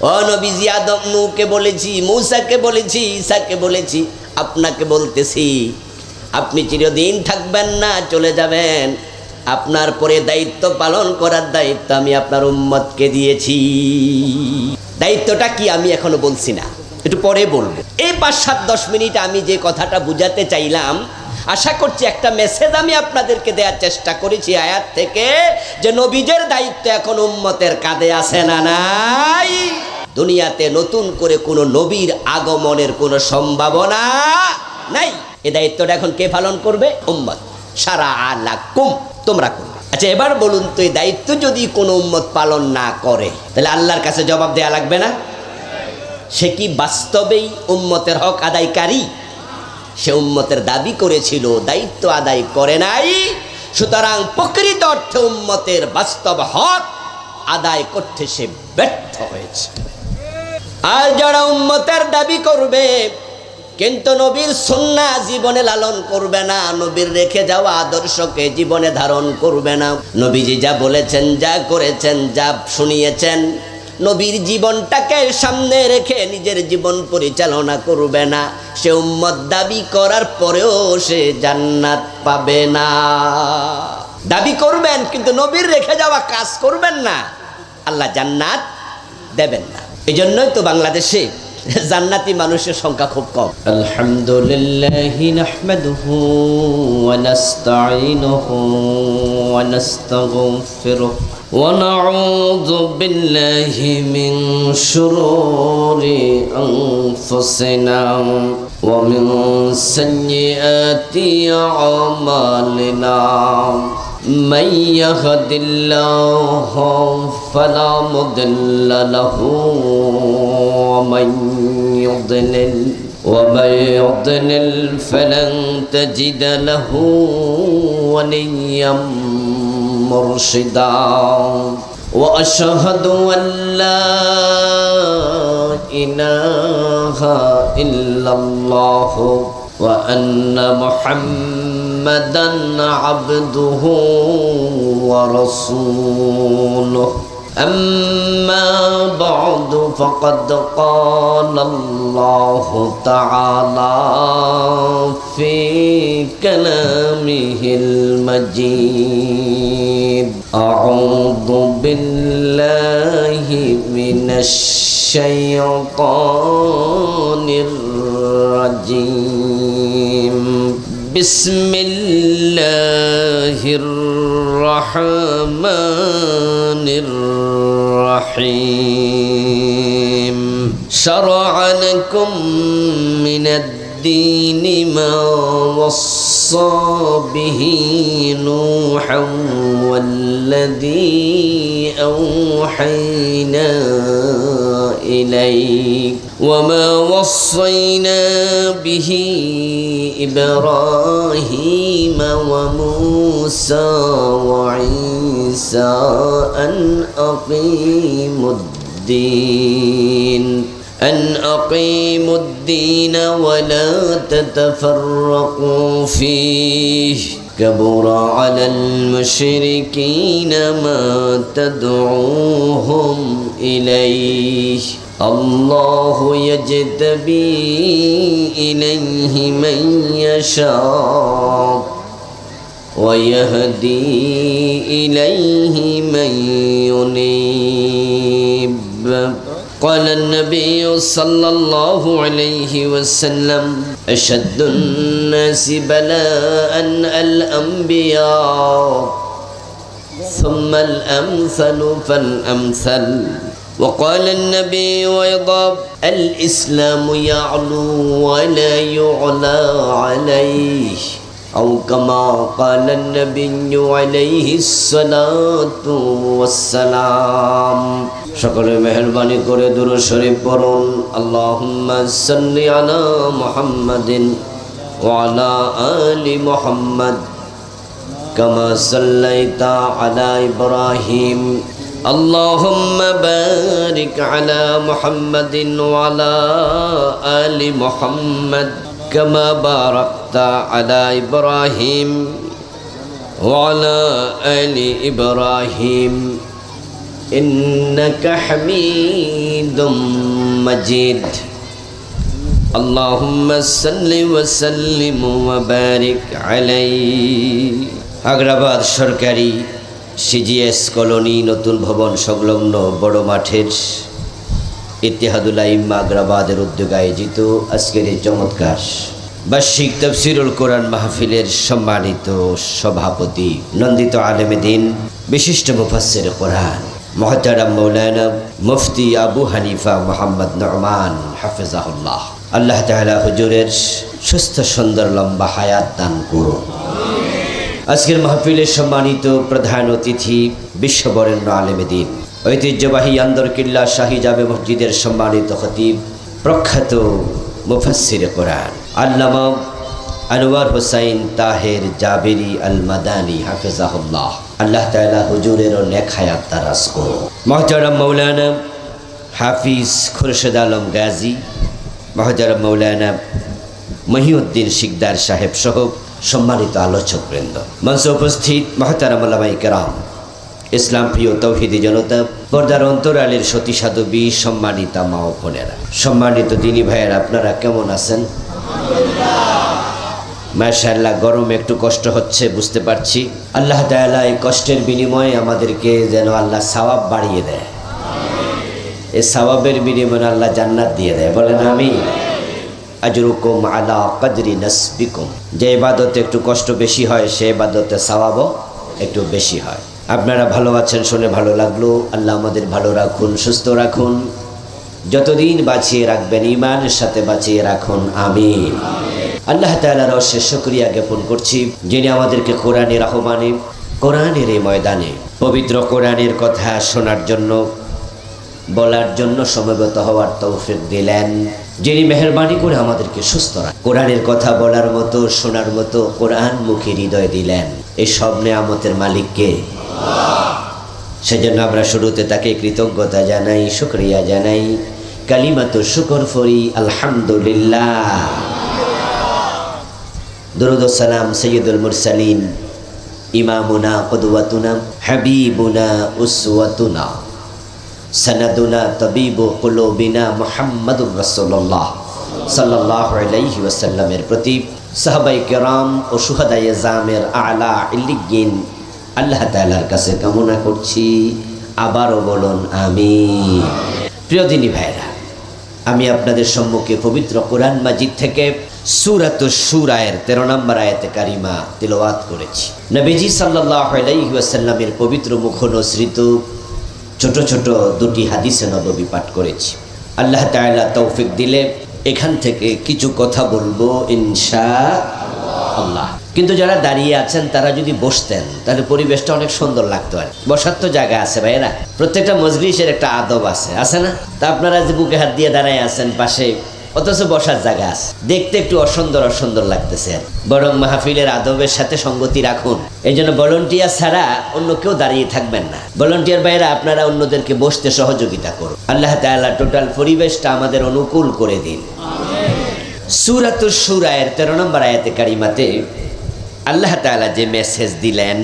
ও নবীজি আদম নূকে বলেছি, মৌসাকে বলেছি ঈসাকে বলেছি, আপনাকে বলতেছি, আপনি চিরদিন থাকবেন না, চলে যাবেন। আপনার পরে দায়িত্ব পালন করার দায়িত্ব আমি আপনার উম্মতকে দিয়েছি। দায়িত্বটা কি আমি এখনও বলছি না, একটু পরে বলব। এই পাঁচ সাত দশ মিনিট আমি যে কথাটা বুঝাতে চাইলাম আশা করছি একটা মেসেজ আমি আপনাদেরকে দেওয়ার চেষ্টা করেছি আয়াত থেকে, যে নবীজের দায়িত্ব এখন উম্মতের কাঁধে আছে না নাই? দুনিয়াতে নতুন করে কোনো নবীর আগমনের কোনো সম্ভাবনা নাই। এ দায়িত্বটা এখন কে পালন করবে? উম্মত। সারা আল্লাহ কুম তোমরা করবে। আচ্ছা এবার বলুন তো, এই দায়িত্ব যদি কোনো উম্মত পালন না করে, তাহলে আল্লাহর কাছে জবাব দেয়া লাগবে না? সে কি বাস্তবেই উম্মতের হক আদায়কারী? সে উম্মতের দাবি করেছিল, দায়িত্ব আদায় করে নাই। সুতরাং প্রকৃত অর্থে উম্মতের বাস্তব হক আদায় করতে সে ব্যর্থ হয়েছে। আর যারা উম্মতের দাবি করবে, কিন্তু নবীর সন্না জীবনে লালন করবে না, নবীর রেখে যাওয়া আদর্শকে জীবনে ধারণ করবে না। নবীজি যা বলেছেন, যা করেছেন, যা শুনিয়েছেন নবীর জীবনটাকে সামনে রেখে নিজের জীবন পরিচালনা করবে না। সে উম্মত দাবি করার পরেও সে জান্নাত পাবে না। দাবি করবেন, কিন্তু নবীর রেখে যাওয়া কাজ করবেন না। আল্লাহ জান্নাত দেবেন না। এই জন্যই তো বাংলাদেশে জান্নাতি মানুষের সংখ্যা খুব কম। আলহামদুলিল্লাহ ونعوذ بالله من شرور أنفسنا ومن سيئات أعمالنا. من يهد الله فلا مضل له ومن يضلل ومن يضلل فلن تجد له وليا مرشدا. وأشهد أن لا إله إلا الله وأن محمدا عبده ورسوله. أما بعد فقد قال الله تعالى في كلامه المجيد. أعوذ بالله من الشيطان الرجيم. بسم الله الرحمن الرحيم. شرع لكم من الدين ما وصى به نوحا والذي أوحينا إليك وما وصينا به إبراهيم وموسى وعيسى أن أقيموا الدين. أن أقيموا الدين ولا تتفرقوا فيه. كبر على المشركين ما تدعوهم إليه. الله يجتبي إليه من يشاء ويهدي إليه من ينيب قال النبي صلى الله عليه وسلم أشد الناس بلاء الأنبياء ثم الأمثل فالأمثل. وقال النبي أيضا الإسلام يعلو ولا يعلى عليه. أو كما قال النبي عليه الصلاة والسلام সকলে মেহরবানি করে দুরু শরীফ পড়ুন আল্লাহুম্মা সাল্লি আলা মুহাম্মাদিন ওয়া আলা আলি মুহাম্মাদ كما صليت على إبراهيم اللهم بارك على محمد وعلى آل محمد كما باركت على إبراهيم وعلى آل إبراهيم إنك حميد مجيد اللهم صل وسلم وبارك عليه আগ্রাবাদ সরকারি সিজিএস কলোনি নতুন ভবন সংলগ্ন বড় মাঠের ইতিহাদুল আইম্মা আগ্রাবাদের উদ্যোগে আয়োজিত আজকের এই চমৎকার বার্ষিক তফসিরুল কোরআন মাহফিলের সম্মানিত সভাপতি, নন্দিত আলেমেদিন বিশিষ্ট মুফাসসির কোরআন, মহতারাম মৌলানা মুফতি আবু হানিফা মোহাম্মদ নরমান হাফেজাহুল্লাহ। আল্লাহ তাআলা হুজুরের সুস্থ, সুন্দর, লম্বা হায়াত দান করুন। আজকের মাহফিলের সম্মানিত প্রধান অতিথি, বিশ্ববরেণ্য আলেমেদিন ঐতিহ্যবাহী আন্দরকিল্লা শাহী জামে মসজিদের সম্মানিত খতিব, প্রখ্যাত মুফাসসির কোরআন। আল্লামা আনোয়ার হোসাইন তাহের জাবেরি আল মাদানি হাফেজাহুল্লাহ। আল্লাহ তাআলা হুজুরেরও নেক হায়াত দারাজ করুন। মহতারাম মৌলানা হাফিজ খুরশেদ আলম গাজী, মহতারাম মৌলানা মহিউদ্দিন শিকদার সাহেব সহ সম্মানিত আলোচক বৃন্দ মঞ্চে উপস্থিত মহতারাম আল্লামাই কেরাম, ইসলাম প্রিয় তৌহিদি জনতা পর্দার অন্তরালের সতী সাধবী সম্মানিতা মা বোনেরা। সম্মানিত দিনী ভাইয়ের, আপনারা কেমন আছেন? মাশাল্লাহ গরম একটু কষ্ট হচ্ছে, বুঝতে পারছি। আল্লাহ তাআলা এই কষ্টের বিনিময়ে আমাদেরকে যেন আল্লাহ সওয়াব বাড়িয়ে দেয়। এই সওয়াবের বিনিময়ে আল্লাহ জান্নাত দিয়ে দেয়। বলেন আমি আজরুকুম আলা কদরি নসবিকুম। যে ইবাদতে একটু কষ্ট বেশি হয়, সে ইবাদতে সওয়াবও একটু বেশি হয়। আপনারা ভালো আছেন শুনে ভালো লাগল। আল্লাহ আমাদের ভালো রাখুন, সুস্থ রাখুন। যতদিন বাঁচিয়ে রাখবেন ইমানের সাথে বাঁচিয়ে রাখুন, আমিন। আল্লাহ তাআলার অশেষ শুকরিয়া জ্ঞাপন করছি, যিনি আমাদেরকে কোরআনের আহ্বানে, কোরআনের এই ময়দানে, পবিত্র কোরআনের কথা শোনার জন্য, বলার জন্য সমবেত হওয়ার তৌফিক দিলেন, যিনি মেহরবানি করে আমাদেরকে সুস্থ রাখ, কোরআনের কথা বলার মতো, শোনার মতো কোরআন মুখে হৃদয় দিলেন, এই সব নেয়ামতের মালিককে। সেজন্য আমরা শুরুতে তাকে কৃতজ্ঞতা জানাই, শুক্রিয়া জানাই। কালিমাত শুকর ফরি, আলহামদুলিল্লাহ। দরুদ সালাম সৈয়দুল মুরসালিন, ইমামুনা কদুয়াতুনা হাবিবুনা, উসওয়াতুনা। সনাদুনা, তবিবু কুলুবিনা মুহাম্মাদুর রাসূলুল্লাহ সাল্লাল্লাহু আলাইহি ওয়াসাল্লামের প্রতি সাহাবাই কেরাম ও সুহাদায়ে জামের আলা ইল্লিগিন, আল্লাহ তাআলার কাছে কামনা করছি। আবারও বলুন আমি প্রিয় দিনী ভাইরা আমি আপনাদের সম্মুখে পবিত্র কোরআন মাজিদ থেকে সুরাত সুরায়ের তেরো নম্বর আয়াতে কারিমা তিলওয়াত করেছি। নবীজি সাল্লাহ আলাইসাল্লামের পবিত্র মুখ নসৃত ছোট ছোট দুটি হাদিসে নবী পাঠ করেছি। আল্লাহ তাআলা তৌফিক দিলে এখান থেকে কিছু কথা বলব ইনশা আল্লাহ কিন্তু যারা দাঁড়িয়ে আছেন, তারা যদি বসতেন, তাহলে পরিবেশটা অনেক সুন্দর লাগতো আর বসার তো জায়গা আছে ভাইয়েরা। প্রত্যেকটা মজলিসের একটা আদব আছে আছে না? তা আপনারা যে বুকে হাত দিয়ে দাঁড়ায় আছেন পাশে, অথচ বসার জায়গা আছে। দেখতে একটু অসুন্দর অসুন্দর লাগতেছে বরং মাহফিলের আদবের সাথে সঙ্গতি রাখুন। এই জন্য ভলন্টিয়ার ছাড়া অন্য কেউ দাঁড়িয়ে থাকবেন না। ভলন্টিয়ার বাইরে আপনারা অন্যদেরকে বসতে সহযোগিতা করুন। আল্লাহ তাআলা টোটাল পরিবেশটা আমাদের অনুকূল করে দিন। সুরাতুর সুরায়ের তেরো নম্বর আয়াতে কারিমাতে আল্লাহ তাআলা যে মেসেজ দিলেন,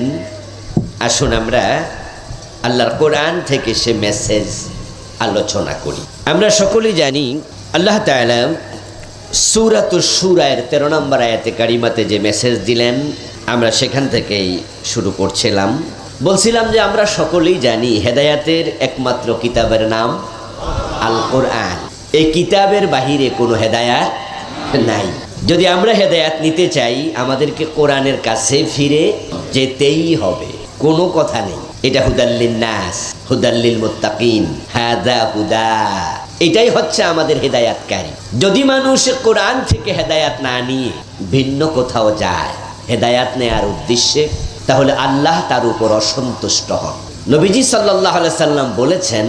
আসুন আমরা আল্লাহর কোরআন থেকে সে মেসেজ আলোচনা করি। আমরা সকলেই জানি আল্লাহ তাআলা সুরাতুর সুরায়ের তেরো নম্বর আয়াতে কারিমাতে যে মেসেজ দিলেন, আমরা সেখান থেকেই শুরু করছিলাম। বলছিলাম যে আমরা সকলেই জানি হেদায়াতের একমাত্র কিতাবের নাম আল কোরআন এই কিতাবের বাহিরে কোনো হেদায়াত নাই। যদি আমরা হেদায়াত নিতে চাই, আমাদেরকে কোরআনের কাছে ফিরে যেতেই হবে। কোনো কথা নেই। এটা হুদাল্লিন নাস হুদাল্লিল মুত্তাকিন হাদা হুদা। এটাই হচ্ছে আমাদের হেদায়াতকারী। যদি মানুষ কোরআন থেকে হেদায়াত না নিয়ে ভিন্ন কোথাও যায়, হেদায়াত নেয়ার উদ্দেশ্যে, তাহলে আল্লাহ তার উপর অসন্তুষ্ট হন। নবীজি সাল্লাহ সাল্লাম বলেছেন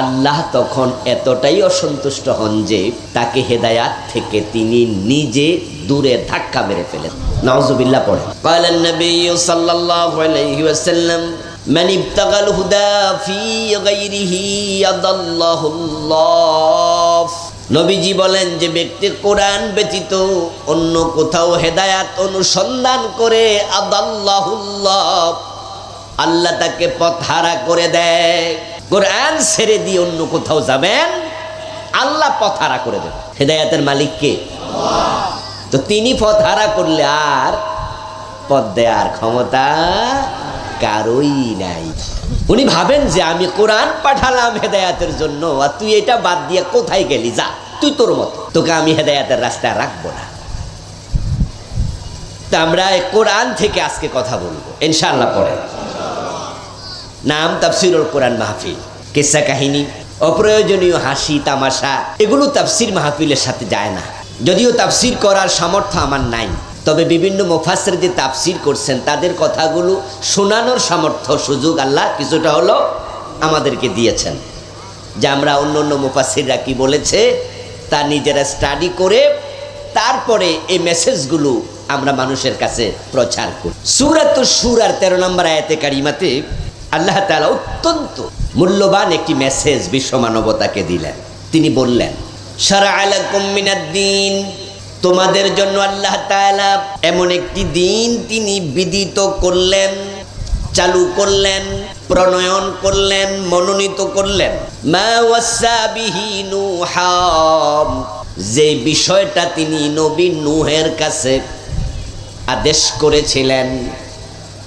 আল্লাহ তখন এতটাই অসন্তুষ্ট হন যে তাকে হেদায়াত থেকে তিনি নিজে দূরে ধাক্কা মেরে ফেলেন নাউজুবিল্লাহ পড়ে قال النبي صلى الله عليه وسلم من ابتغى الهدى في غيره يضله الله নবীজি বলেন যে ব্যক্তি কোরআন ব্যতীত অন্য কোথাও হেদায়াত অনুসন্ধান করে আদাল্লাহুল্লাহ আল্লাহ তাকে পথ হারা করে দেয় কোরআন ছেড়ে দিয়ে অন্য কোথাও যাবেন, আল্লাহ পথারা করে দেবেন। হেদায়াতের মালিক কে? তো তিনি পথারা করলে আর পথ দেওয়ার ক্ষমতা কারোই নাই। উনি ভাবেন যে আমি কোরআন পাঠালাম হেদায়াতের জন্য, আর তুই এটা বাদ দিয়ে কোথায় গেলি? যা, তুই তোর মতো। তোকে আমি হেদায়াতের রাস্তায় রাখব না। তা আমরা কোরআন থেকে আজকে কথা বলব। ইনশাআল্লাহ পরে। নাম তাফসিরুল কোরআন মাহফিল। কিসা কাহিনী? অপ্রয়োজনীয় হাসি, তামাশা, এগুলো তাফসির মাহফিলের সাথে যায় না। যদিও তাফসির করার সামর্থ্য আমার নাই, তবে বিভিন্ন মুফাসের যে তাফসির করছেন, তাদের কথাগুলো শোনানোর সামর্থ্য, সুযোগ আল্লাহ কিছুটা হলো আমাদেরকে দিয়েছেন। যে আমরা অন্য অন্য মুফাসিররা কি বলেছে, তা নিজেরা স্টাডি করে, তারপরে এই মেসেজগুলো আমরা মানুষের কাছে প্রচার করি। সুরাত সুর আর তেরো নম্বর আয়াতে কারিমাতে আল্লাহ তাআলা অত্যন্ত মূল্যবান একটি মেসেজ বিশ্ব মানবতাকে দিলেন। তিনি বললেন, সারা মিনাদ্দিন তোমাদের জন্য আল্লাহ তাআলা এমন একটি দিন তিনি বিদিত করলেন, চালু করলেন, প্রণয়ন করলেন, মনোনীত করলেন। যে বিষয়টা তিনি নবী নুহের কাছে আদেশ করেছিলেন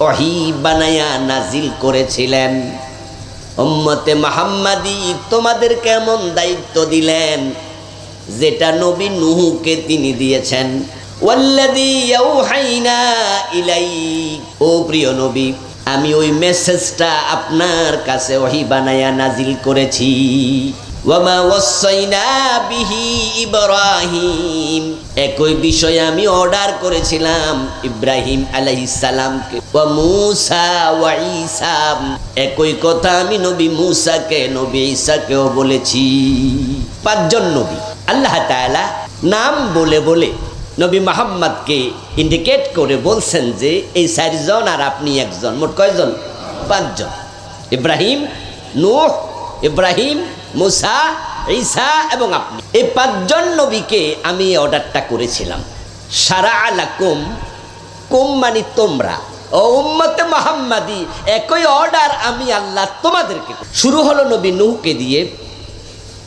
ওহি বানায়া নাজিল করেছিলেন। উম্মতে মাহাম্মাদি তোমাদের কেমন দায়িত্ব দিলেন? যেটা নবী নুহুকে তিনি দিয়েছেন। ও প্রিয় নবী, আমি ওই মেসেজটা আপনার কাছে ওহি বানায়া নাজিল করেছি। ওয়ামা ওয়াসাইনা বিহি ইব্রাহিম। একই বিষয়ে আমি অর্ডার করেছিলাম ইব্রাহিম আলাইহিস সালামকে। ওয়া মূসা ওয়া ঈসা। একই কথা আমি নবী মূসাকে, নবী ঈসাকেও বলেছি। পাঁচজন নবী। আল্লাহ তাআলা নাম বলে বলে নবী মোহাম্মদকে ইন্ডিকেট করে বলছেন যে এই চারজন আর আপনি একজন, মোট কয়জন? পাঁচজন। ইব্রাহিম, নূহ, ইব্রাহিম মুসা, ঈসা এবং আপনি। এই পাঁচজন নবীকে আমি অর্ডারটা করেছিলাম। সারা আলাকুম কুম কুম মানে তোমরা। ও উম্মতে মোহাম্মাদি, একই অর্ডার আমি আল্লাহ তোমাদেরকে শুরু হলো নবী নূহকে দিয়ে,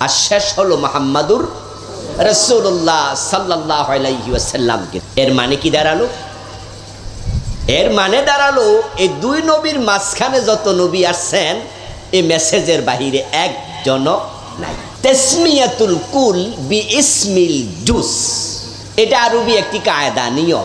আর শেষ হলো মোহাম্মদুর রসুল্লাহ সাল্লাহ আলাইসাল্লামকে এর মানে কি দাঁড়াল? এর মানে দাঁড়াল, এই দুই নবীর মাঝখানে যত নবী আসছেন, এই মেসেজের বাহিরে একজনও নাই। তেসমিয়াতুল কুল বি ইসমিল জুস। এটা আরবি একটি কায়দা, নিয়ম।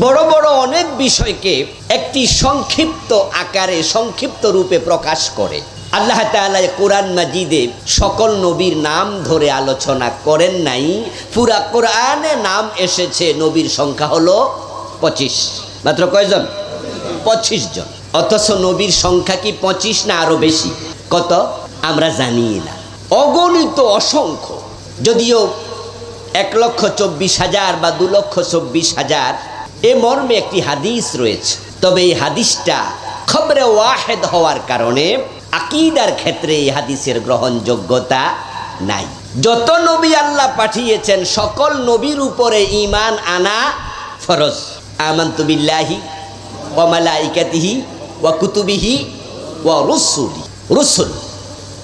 বড় বড় অনেক বিষয়কে একটি সংক্ষিপ্ত আকারে, সংক্ষিপ্ত রূপে প্রকাশ করে। আল্লাহ তাআলা কোরআন মাজিদে সকল নবীর নাম ধরে আলোচনা করেন নাই। পুরা কোরআনে নাম এসেছে, নবীর সংখ্যা হলো পঁচিশ। মাত্র কয়জন? পঁচিশ জন। অথচ নবীর সংখ্যা কি পঁচিশ না আরও বেশি? কত? আমরা জানি না। অগণিত অসংখ্য, যদিও এক লক্ষ চব্বিশ হাজার বা দু লক্ষ চব্বিশ হাজার, এ মর্মে একটি হাদিস রয়েছে। তবে এই হাদিসটা খবরে ওয়াহেদ হওয়ার কারণে আকিদার ক্ষেত্রে এই হাদিসের গ্রহণযোগ্যতা নাই। যত নবী আল্লাহ পাঠিয়েছেন, সকল নবীর উপরে ইমান আনা ফরজ। আমান্তু বিল্লাহি ওয়া মালাইকাতিহি ওয়া কুতুবিহি ওয়া রুসুলি। রুসুল।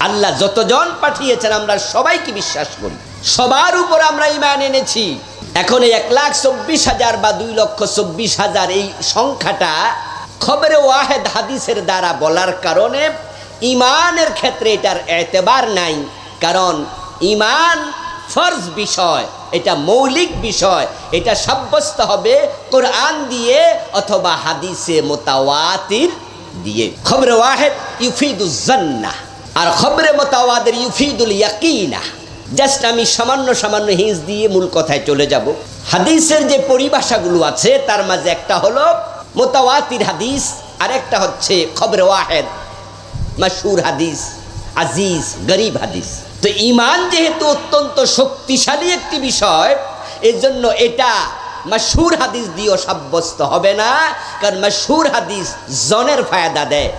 আল্লাহ যতজন পাঠিয়েছেন, আমরা সবাইকে বিশ্বাস করি। সবার উপর আমরা ইমান এনেছি। এখন এই এক লাখ চব্বিশ হাজার বা দুই লক্ষ চব্বিশ হাজার এই সংখ্যাটা খবরে ওয়াহেদ হাদিসের দ্বারা বলার কারণে ইমানের ক্ষেত্রে এটার এতেবার নাই। কারণ ইমান ফরজ বিষয়, এটা মৌলিক বিষয়, এটা সাব্যস্ত হবে কোরআন দিয়ে অথবা হাদিসে মোতাওয়াতির দিয়ে। খবরে ওয়াহেদ ইউফিদুল জান্নাহ। আর খবরে মোতাওয়াদের ইউফিদুল ইয়াকিনা। জাস্ট আমি সামান্য সামান্য হিঁস দিয়ে মূল কথায় চলে যাব। হাদিসের যে পরিভাষাগুলো আছে, তার মাঝে একটা হলো মোতাওয়াতির হাদিস আর একটা হচ্ছে খবরে ওয়াহেদ মাসুর হাদিস, আজিজ, গরিব হাদিস। তো ইমান যেহেতু অত্যন্ত শক্তিশালী একটি বিষয় এর জন্য এটা মাসুর হাদিস দিয়েও সাব্যস্ত হবে না, কারণ মাসুর হাদিস জনের ফায়দা দেয়।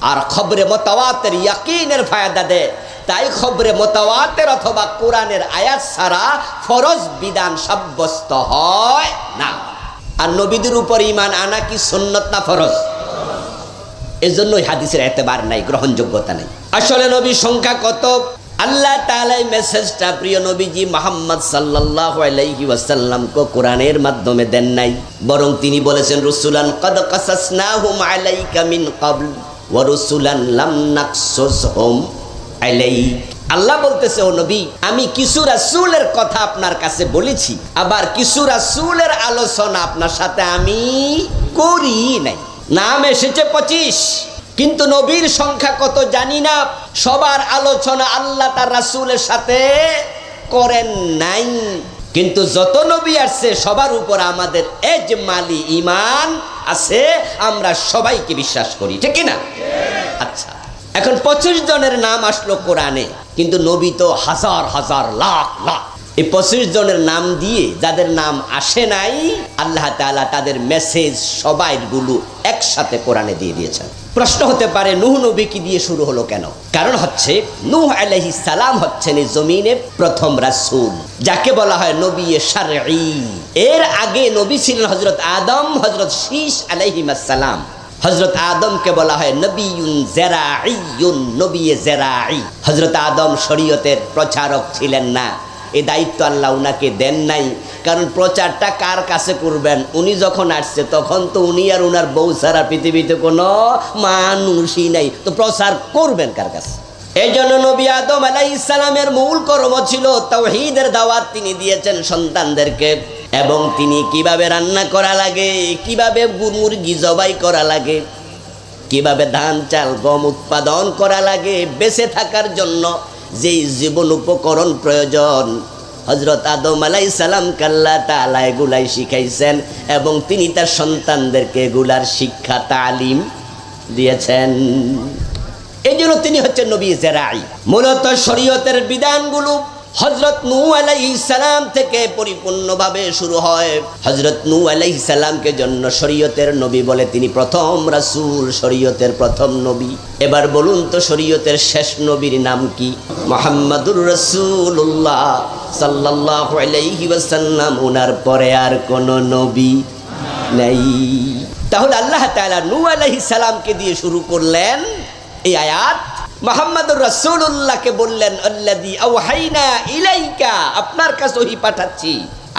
আর খবরে মোতাওয়াতের ইয়াকিনের ফায়দা দেয় তাই খবরে মোতাওয়াতের অথবা কোরআনের আয়াত ছাড়া ফরজ বিধান সাব্যস্ত হয় না। আর নবীদের উপর ইমান আনা কি সুন্নত না ফরজ? এজন্যই হাদিসের এতেবার নাই, গ্রহণযোগ্যতা নাই। আসলে নবীর সংখ্যা কত? আল্লাহ তাআলা এই মেসেজটা প্রিয় নবীজি মোহাম্মদ সাল্লাল্লাহু আলাইহি কোরআনের মাধ্যমে দেন নাই। বরং তিনি বলেছেন, রসুলান কদ কাসাসনাহুম আলাইকা মিন ক্বাবল। আল্লাহ বলতেছে, ও নবী, আমি কিছু রাসূলের কথা আপনার কাছে বলেছি, আবার কিছু রাসূলের আলোচনা আপনার সাথে আমি করি নাই। নাম এসেছে পঁচিশ, কিন্তু নবীর সংখ্যা কত জানি না। সবার আলোচনা আল্লাহ তার রাসূলের সাথে করেন নাই। কিন্তু যত নবী আসছে, সবার উপর আমাদের এজমালি ইমান আছে, আমরা সবাইকে বিশ্বাস করি, ঠিক না আচ্ছা এখন পঁচিশ জনের নাম আসলো কোরআনে, কিন্তু নবী তো হাজার হাজার, লাখ লাখ। এই পঁচিশ জনের নাম দিয়ে যাদের নাম আসে নাই, আল্লাহ তাআলা তাদের মেসেজ সবাইগুলো একসাথে কোরআনে দিয়ে দিয়েছেন। প্রশ্ন হতে পারে, নুহ নবী কি দিয়ে শুরু হলো কেন? কারণ হচ্ছে, নূহ আলাইহি সালাম হচ্ছেন এই জমিনে প্রথম রাসুল, যাকে বলা হয় নবী শারঈ। এর আগে নবী ছিলেন হজরত আদম, হযরত শীশ আলাইহিমাস সালাম। হজরত আদমকে বলা হয় নবীন জেরাইয়ুন নবী জেরাই হজরত আদম শরীয়তের প্রচারক ছিলেন না। এই দায়িত্ব আল্লাহ উনাকে দেন নাই। কারণ প্রচারটা কার কাছে করবেন? উনি যখন আসছে, তখন তো উনি আর উনার বউ ছাড়া পৃথিবীতে কোনো মানুষই নাই। তো প্রচার করবেন কার কাছে? এই জন্য নবী আদম আলাই ইসলামের মূল কর্ম ছিল তাওহীদের দাওয়াত তিনি দিয়েছেন সন্তানদেরকে। এবং তিনি কীভাবে রান্না করা লাগে, কীভাবে মুরগি জবাই করা লাগে, কীভাবে ধান, চাল, গম উৎপাদন করা লাগে, বেঁচে থাকার জন্য যেই জীবন উপকরণ প্রয়োজন। হজরত আদম আলাই সালাম কাল্লা তালা এগুলাই শিখাইছেন এবং তিনি তার সন্তানদেরকে এগুলার শিক্ষা তালিম দিয়েছেন। এই জন্য তিনি হচ্ছেন নবী জেরাই। মূলত শরীয়তের বিধানগুলো হজরত নু আলাইহিস সালাম থেকে পরিপূর্ণভাবে শুরু হয়। হজরত নু আলাইহিস সালামকে জন্য শরীয়তের নবী বলে তিনি প্রথম রাসূল, শরীয়তের প্রথম নবী। এবার বলুন তো শরীয়তের শেষ নবীর নাম কি? মোহাম্মদুর রাসূলুল্লাহ সাল্লাল্লাহু আলাইহি ওয়াসাল্লাম। ওনার পরে আর কোনো নবী নেই। তাহলে আল্লাহ তাআলা নু আলাইহিস সালামকে দিয়ে শুরু করলেন এই আয়াত। মোহাম্মদুর রাসূলুল্লাহকে বললেন ইলাইকা। আপনার কাছে ওহী পাঠাচ্ছি।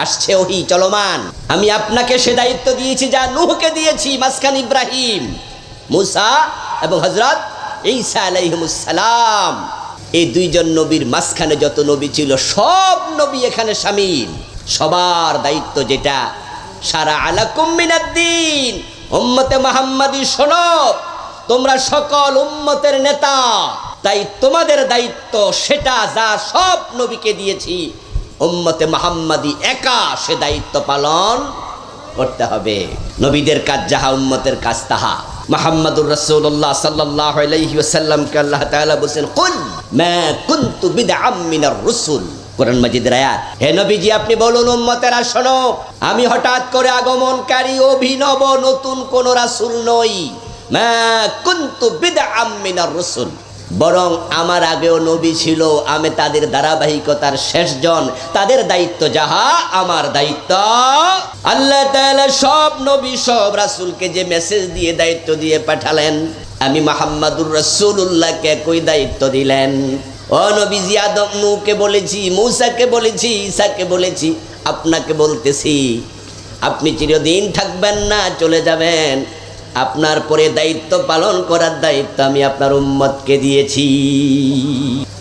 আসছে ওহী, চলমান। আমি আপনাকে সে দায়িত্ব দিয়েছি যা নূহকে দিয়েছি মাসখান ইব্রাহিম, মুসা এবং হযরত ঈসা আলাইহিমুস সালাম। এই দুইজন নবীর মাঝখানে যত নবী ছিল, সব নবী এখানে শামিল সবার দায়িত্ব যেটা সারা আলাকুম মিনাদ্দিন উম্মতে মুহাম্মাদি শোনো তোমরা সকল উম্মতের নেতা। তাই তোমাদের দায়িত্ব সেটা যা সব নবীকে দিয়েছি। উম্মতে মাহাম্মাদি একা সে দায়িত্ব পালন করতে হবে। নবীদের কাজ যাহা উম্মতের কাজ, তাহা। মাহাম্মাদুর রাসূলুল্লাহ সাল্লাল্লাহু আলাইহি আল্লাহ তাআলা বলেন কুল মা কুনতু বিদআম মিনার রুসুল। কোরআন মাজিদের আয়াত। হে নবীজি, আপনি বলুন উম্মতেরা শোনো, আমি হঠাৎ করে আগমনকারী, অভিনব, নতুন কোন রাসূল নই। রুসুল। বরং আমার আগেও নবী ছিল, আমি তাদের ধারাবাহিকতার শেষজন, তাদের দায়িত্ব যাহা, আমার দায়িত্ব। আল্লাহ সব নবী, সব রাসূলকে যে মেসেজ দিয়ে দায়িত্ব দিয়ে পাঠালেন, আমি মোহাম্মদুর রাসূলুল্লাহকে একই দায়িত্ব দিলেন। ও নবীজি, আদম নূকে বলেছি, মূসাকে বলেছি ঈসাকে বলেছি, আপনাকে বলতেছি, আপনি চিরদিন থাকবেন না, চলে যাবেন। আপনার পরে দায়িত্ব পালন করার দায়িত্ব আমি আপনার উম্মতকে দিয়েছি।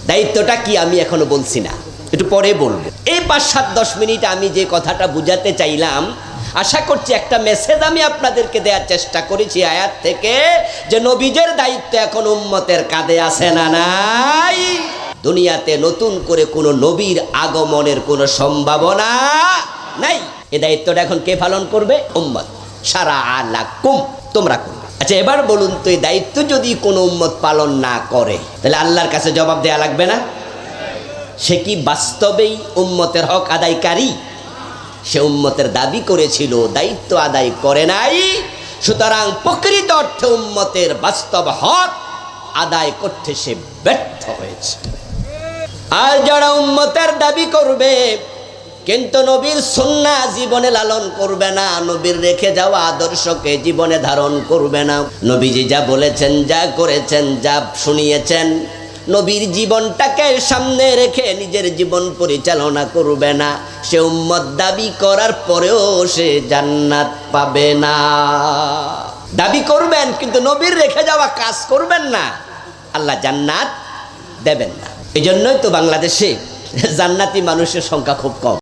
দায়িত্বটা কি আমি এখনও বলছি না। একটু পরে বলব। এই পাঁচ, সাত, দশ মিনিট আমি যে কথাটা বুঝাতে চাইলাম, আশা করছি একটা মেসেজ আমি আপনাদেরকে দেওয়ার চেষ্টা করেছি আয়াত থেকে যে নবীজের দায়িত্ব এখন উম্মতের কাঁধে আছে না নাই? দুনিয়াতে নতুন করে কোনো নবীর আগমনের কোনো সম্ভাবনা নাই। এ দায়িত্বটা এখন কে পালন করবে? উম্মত। সারা আলাকুম তোমরা করবে আচ্ছা এবার বলুন তো, এই দায়িত্ব যদি কোনো উম্মত পালন না করে, তাহলে আল্লাহর কাছে জবাব দেয়া লাগবে না? সে কি বাস্তবেই উম্মতের হক আদায়কারী? সে উম্মতের দাবি করেছিল, দায়িত্ব আদায় করে নাই, সুতরাং প্রকৃত অর্থে উম্মতের বাস্তব হক আদায় করতে সে ব্যর্থ হয়েছে। আর যারা উম্মতের দাবি করবে কিন্তু নবীর সন্না জীবনে লালন করবে না, নবীর রেখে যাওয়া আদর্শকে জীবনে ধারণ করবে না। নবীজি যা বলেছেন, যা করেছেন, যা শুনিয়েছেন, নবীর জীবনটাকে সামনে রেখে নিজের জীবন পরিচালনা করবে না। সে উম্মত দাবি করার পরেও সে জান্নাত পাবে না। দাবি করবেন, কিন্তু নবীর রেখে যাওয়া কাজ করবেন না। আল্লাহ জান্নাত দেবেন না। এই জন্যই তো বাংলাদেশে জান্নাতি মানুষের সংখ্যা খুব কম।